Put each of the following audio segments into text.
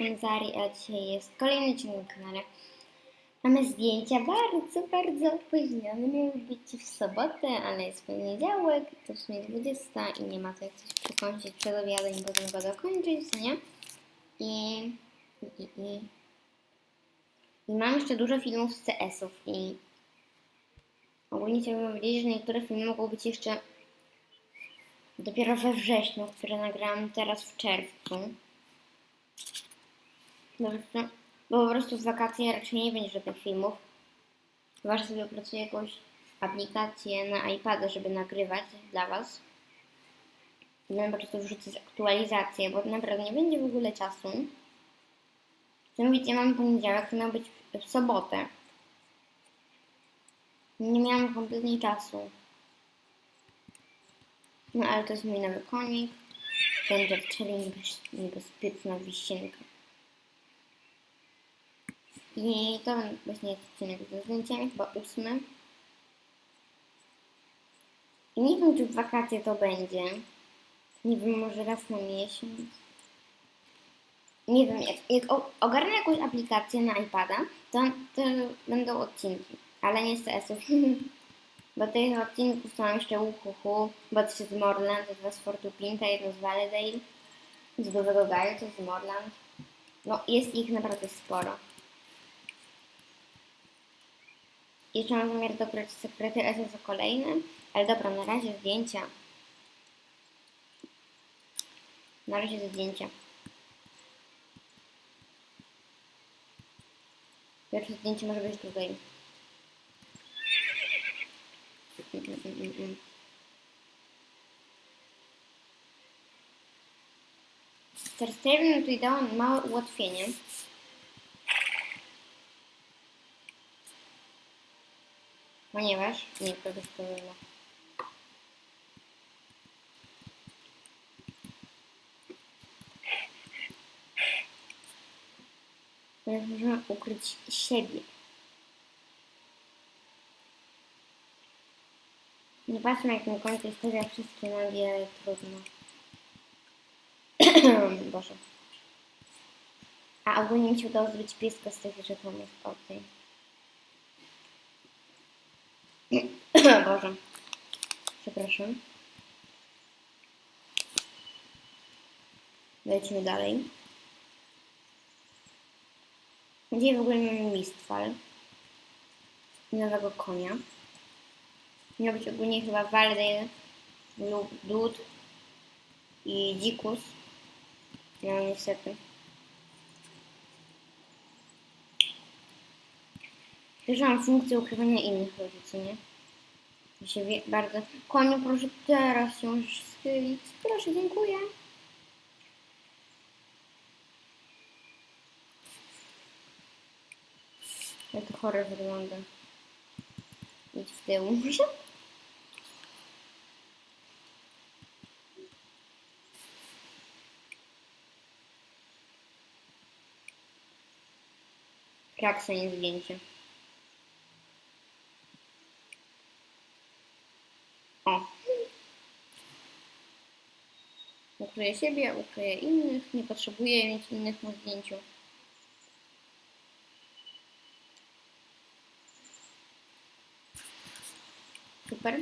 jestem Zari, a dzisiaj jest kolejny odcinek na kanale. Mamy zdjęcia bardzo, bardzo opóźnione. Miały być w sobotę, ale jest poniedziałek, to w sumie 20 i nie ma co jak coś przekąsić przed obiadem i potem go dokończyć, nie? I, i, i, i. I mam jeszcze dużo filmów z CS-ów i ogólnie chciałabym powiedzieć, że niektóre filmy mogą być jeszcze dopiero we wrześniu, które nagrałam teraz w czerwcu. Prostu, bo po prostu w wakacje raczej nie będzie żadnych filmów. Chyba, że sobie opracuję jakąś aplikację na iPada, żeby nagrywać dla Was. I po prostu wrzucę aktualizację, bo naprawdę nie będzie w ogóle czasu. Chcę wiecie, mamy poniedziałek, to miał być w sobotę. Nie miałam kompletnie czasu. No ale to jest mój nowy konik. Będzie Challenge niebezpieczna wisienka. I to właśnie jest odcinek ze zdjęciami, chyba ósmy. I nie wiem, czy w wakacje to będzie. Nie wiem, może raz na miesiąc. Nie wiem, jak, jak ogarnę jakąś aplikację na iPada, to, to będą odcinki, ale nie z CS-ów. Bo tych odcinków to mam jeszcze Uhuhu, bo jest z Morland, dwa z Fortupinta, jedno z Valedale, z Dużego Gaju, to z Morland. No, jest ich naprawdę sporo. Jeszcze mam zamiar dograć sekrety SS kolejne, ale dobra, na razie zdjęcia. Na razie zdjęcia. Pierwsze zdjęcie może być tutaj. Teraz tutaj dał małe ułatwienie. Ponieważ nie kogoś powinno. Ponieważ możemy ukryć siebie. Nie patrzmy jak na końcu jest jak wszystkie ale trudno. Boże. A ogólnie mi się udało zrobić pieska z tych żetonów. O tej. Boże. Przepraszam. Lecimy dalej. Gdzie w ogóle mamy Mistfall? Nowego konia. Miał być ogólnie chyba Valdale lub Dud i Dzikus. No niestety. Też mam funkcję ukrywania innych ludzi, co nie? Ja się wie, bardzo... Koniu, proszę teraz się już schylić. Proszę, dziękuję. Jak to chore wygląda. Idź w tył może? Kraksen zdjęcie. O. Ukryję siebie, ukryję innych. Nie potrzebuję mieć innych na zdjęciu. Super.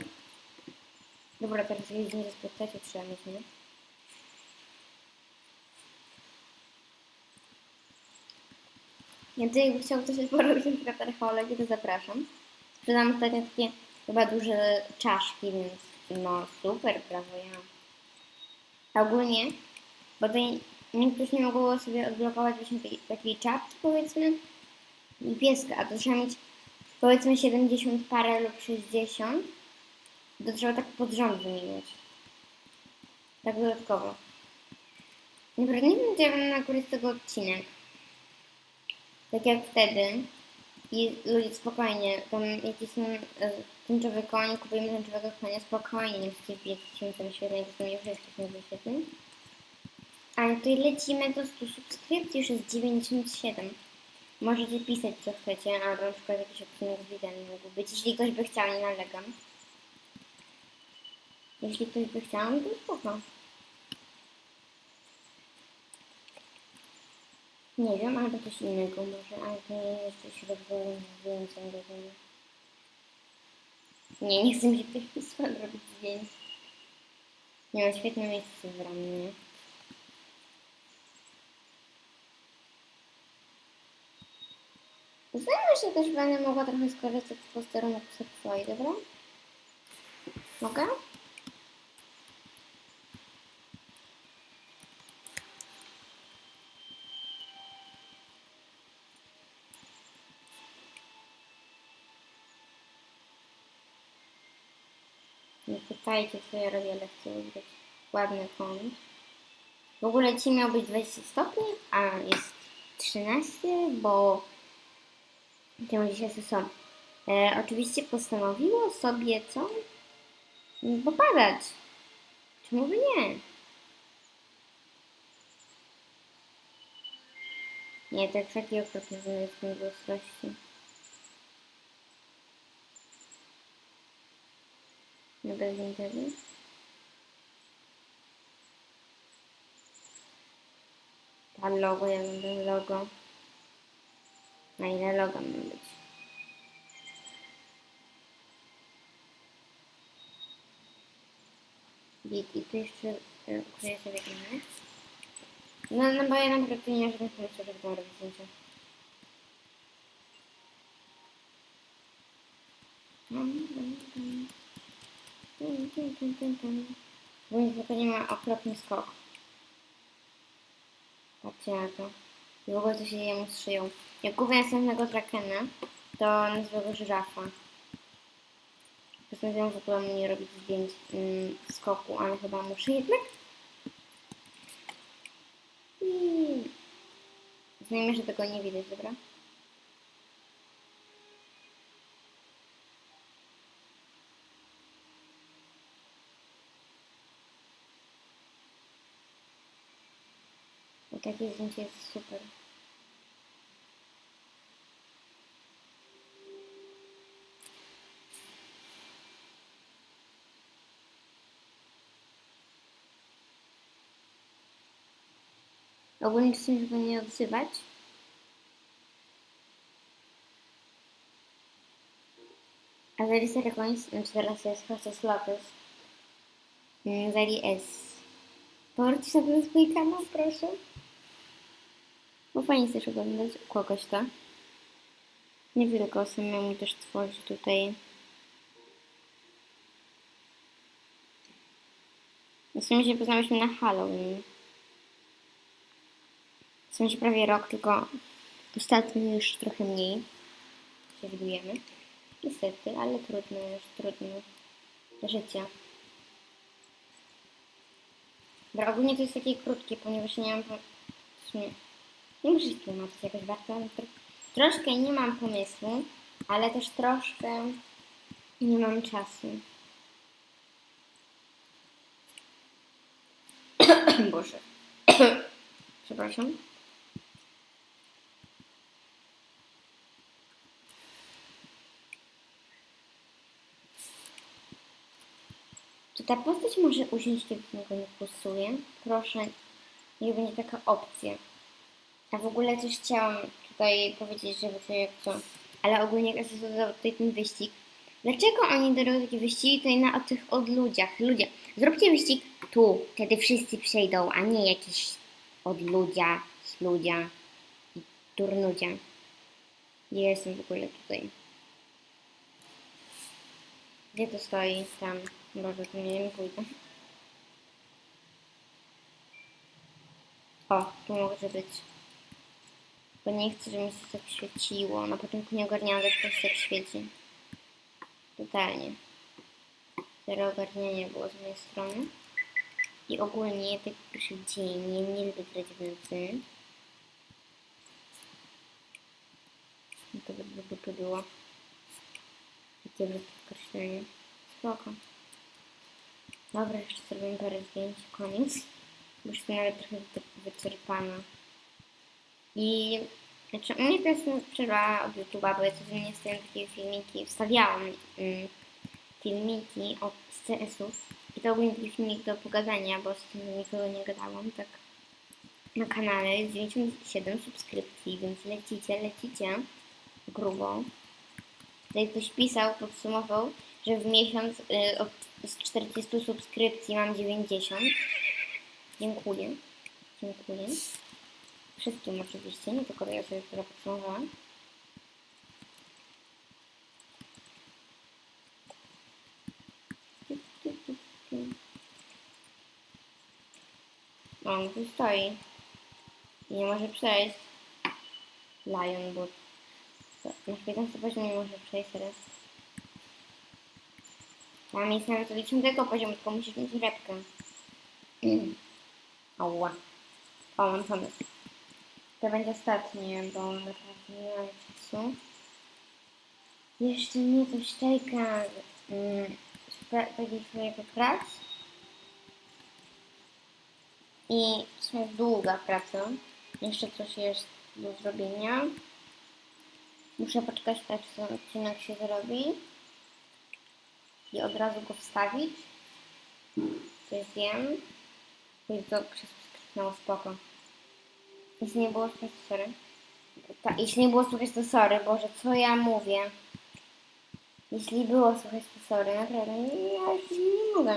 Dobra, teraz jedziemy ze spotkać, trzeba mieć, nie? Więc jakby chciał coś porobić na przykład archeologii, to zapraszam. Sprzedam ostatnio takie chyba duże czaszki, więc no super, brawo ja. Ogólnie, bo tutaj niektórzy nie mogło sobie odblokować właśnie tej, takiej czapki powiedzmy i pieska, a to trzeba mieć powiedzmy 70 parę lub 60, to trzeba tak pod rząd wymieniać. Tak dodatkowo. Naprawdę nie wiem, czy będę nagrać z tego odcinek tak jak wtedy. I ludzie spokojnie, tam jakiś są e, tęczowy koń, kupujemy tęczowego konia, spokojnie, nie wszystkie wbije tysiącem świetnej, to są już jest tysiące świetnej. A tutaj lecimy do 100 subskrypcji, już jest 97. Możecie pisać co chcecie, albo na przykład jakiś odcinek z wideo mógł być, jeśli ktoś by chciał, nie nalegam. Jeśli ktoś by chciał, to spoko. Nie wiem, albo coś innego może, ale to nie jest coś rozwojem zdjęciem do tego. Nie, nie chcę mi tutaj pisma robić zdjęć. Nie mam świetne miejsce w ramię. Zajmę się też będę mogła trochę skorzystać z posterunku Searchway, dobra? Mogę? Pytajcie, co ja robię, ale chcę ładny kąt. W ogóle dzisiaj miał być 20 stopni, a jest 13, bo Czemu dzisiaj są? E, oczywiście postanowiło sobie co? Popadać. Czemu by nie? Nie, te krzaki okropnie z mojej ostrości. No bez internetu. Ta logo, ja będę logo. Na ile logo ma być? Git, i tu jeszcze e, ukryję sobie inne. No, no bo ja naprawdę nie mam robić zdjęcia. Bo spokojnie ma okropny skok. Patrzcie na to. I w ogóle co się jemu z szyją. Jak kupię następnego Drakena, to nazwę żyrafa. Postanowiłam w ogóle mu nie robić zdjęć mm, skoku, ale chyba muszę jednak. I... Znajmy, że tego nie widać, dobra? Bo takie zdjęcie jest super. Ogólnie chcę się nie odzywać. A Zali Sarakonis, znaczy teraz jest Horses Lopez. Mm, Zali S. Powróć sobie na swój kanał, proszę. Bo fajnie chcesz oglądać u kogoś to. Nie tylko samemu też tworzyć tutaj. W sumie się poznałyśmy na Halloween. W sensie prawie rok, tylko ostatnio już trochę mniej się widujemy. Niestety, ale trudno już, trudno. Życie. Dobra, ogólnie to jest takie krótkie, ponieważ nie mam... W sumie, nie muszę się tłumaczyć jakoś bardzo, troszkę nie mam pomysłu, ale też troszkę nie mam czasu. Boże. Przepraszam. Czy ta postać może usiąść, kiedy niego nie pulsuje? Proszę, niech będzie taka opcja. A w ogóle coś chciałam tutaj powiedzieć, żeby co jak co. Ale ogólnie jak tutaj ten wyścig. Dlaczego oni dają takie wyścigi tutaj na o tych odludziach? Ludzie, zróbcie wyścig tu, wtedy wszyscy przejdą, a nie jakiś odludzia, sludzia i turnudzia. Nie jestem w ogóle tutaj. Gdzie to stoi? Tam. Boże, to nie, nie pójdę. O, tu może być. Bo nie chcę, żeby mi się tak świeciło. Na początku nie ogarniałam, to się tak świeci. Totalnie. Zero ogarniania było z mojej strony. I ogólnie tak pierwszy dzień nie, lubię grać w nocy. No to by, by było. Takie brzydkie określenie. Spoko. Dobra, jeszcze zrobimy parę zdjęć. Koniec. Bo już jestem nawet trochę wy- wyczerpana. I znaczy, u mnie to jest przerwa od YouTube'a, bo ja codziennie wstawiam takie filmiki, wstawiałam mm, filmiki od CS-ów. I to ogólnie taki filmik do pogadania, bo z tym nikogo nie gadałam, tak na kanale jest 97 subskrypcji, więc lecicie, lecicie grubo. Tutaj ktoś pisał, podsumował, że w miesiąc y, od, z 40 subskrypcji mam 90. Dziękuję. Dziękuję. Wszystkim oczywiście, nie tylko tej osobie, która podsumowała. On tu stoi. I nie może przejść. Lion, bo na 15 poziomie nie może przejść teraz. Tam jest nawet do 10 poziomu, tylko musisz mieć repkę. Ała. O, mam pomysł. To będzie ostatnie, bo naprawdę nie mam czasu. Jeszcze czeka. Mm, spra- Będzie sobie grać. I w długa praca. Jeszcze coś jest do zrobienia. Muszę poczekać, aż ten odcinek się zrobi. I od razu go wstawić. Coś zjem. I to krzesło skrzyknęło spoko. Jeśli nie było słychać, to sorry. Ta, jeśli nie było słychać, to sorry. Boże, co ja mówię? Jeśli było słychać, to sorry. Naprawdę, nie, ja już nie mogę.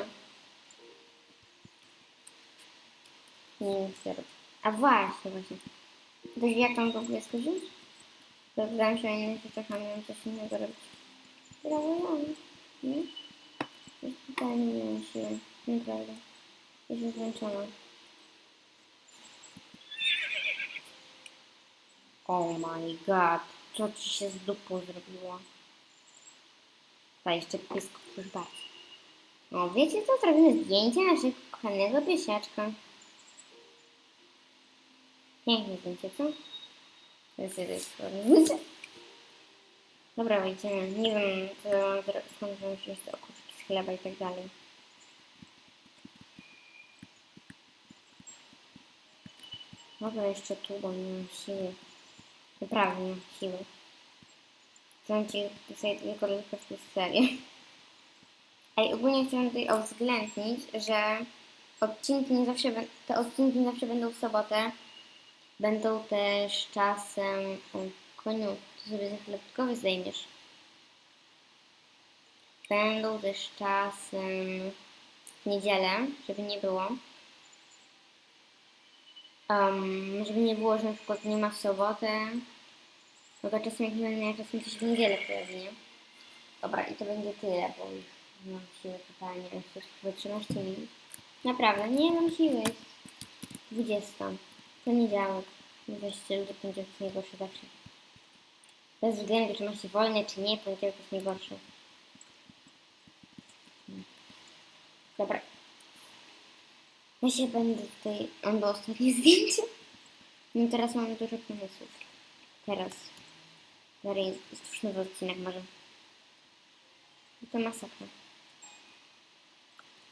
Nie, serio. A właśnie, właśnie. To jak tam w ogóle skończyć? Zapytałam się o innych rzeczach, a miałam coś innego robić. Brawo, nie? Już totalnie nie mam siły. Naprawdę. Jestem zmęczona. Oh my god. Co ci się z dupą zrobiło? Ta jeszcze piesków już bardziej. O, wiecie co? Zrobimy zdjęcie naszego kochanego piesiaczka. Piękne zdjęcie, co? To jest jeden zdjęcie. Dobra, wejdziemy. Nie wiem, co mam skąd wziąć te okuczki z chleba i tak dalej. Dobra, jeszcze tu, bo nie mam siły. Naprawdę siły. Chcę tutaj tylko w tej serię. Ej, ogólnie chciałam tutaj uwzględnić, że odcinki nie zawsze, te odcinki nie zawsze będą w sobotę. Będą też czasem... O, koniu, to sobie za chlebkowy zdejmiesz. Będą też czasem w niedzielę, żeby nie było. Um, żeby nie było, że na przykład nie ma w sobotę. No to czasem jak będę miała czasem coś w niedzielę pojawi, nie? Dobra, i to będzie tyle, bo mam siły totalnie. Już 13 minut. Naprawdę, nie mam siły. Jest 20. Poniedziałek. Weźcie ludzie, poniedziałek jest najgorszy zawsze. Bez względu, czy ma się wolne, czy nie, poniedziałek jest najgorszy. Dobra. Ja się będę tutaj... On był ostatnie zdjęcie. No teraz mam dużo pomysłów. Teraz. Dalej jest, już nowy odcinek może. I to masakra.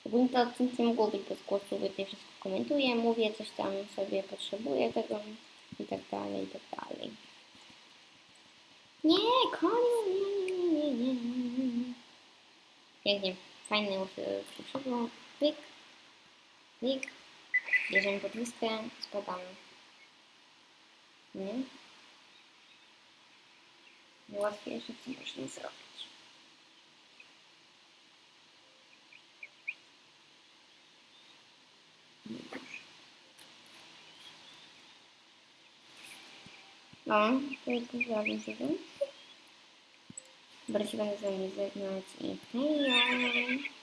Ogólnie te odcinki mogą być bez głosu, bo tutaj wszystko komentuję, mówię, coś tam sobie potrzebuję tego i tak dalej, i tak dalej. Nie, koniu, nie, nie, nie, nie, nie. Pięknie, fajny już przyszło. Pyk, pyk. Bierzemy podwózkę, spadamy. Nie? Najłatwiejsze, co można zrobić. No, to jak zrobię sobie. Dobra, się będę z wami żegnać i hejo!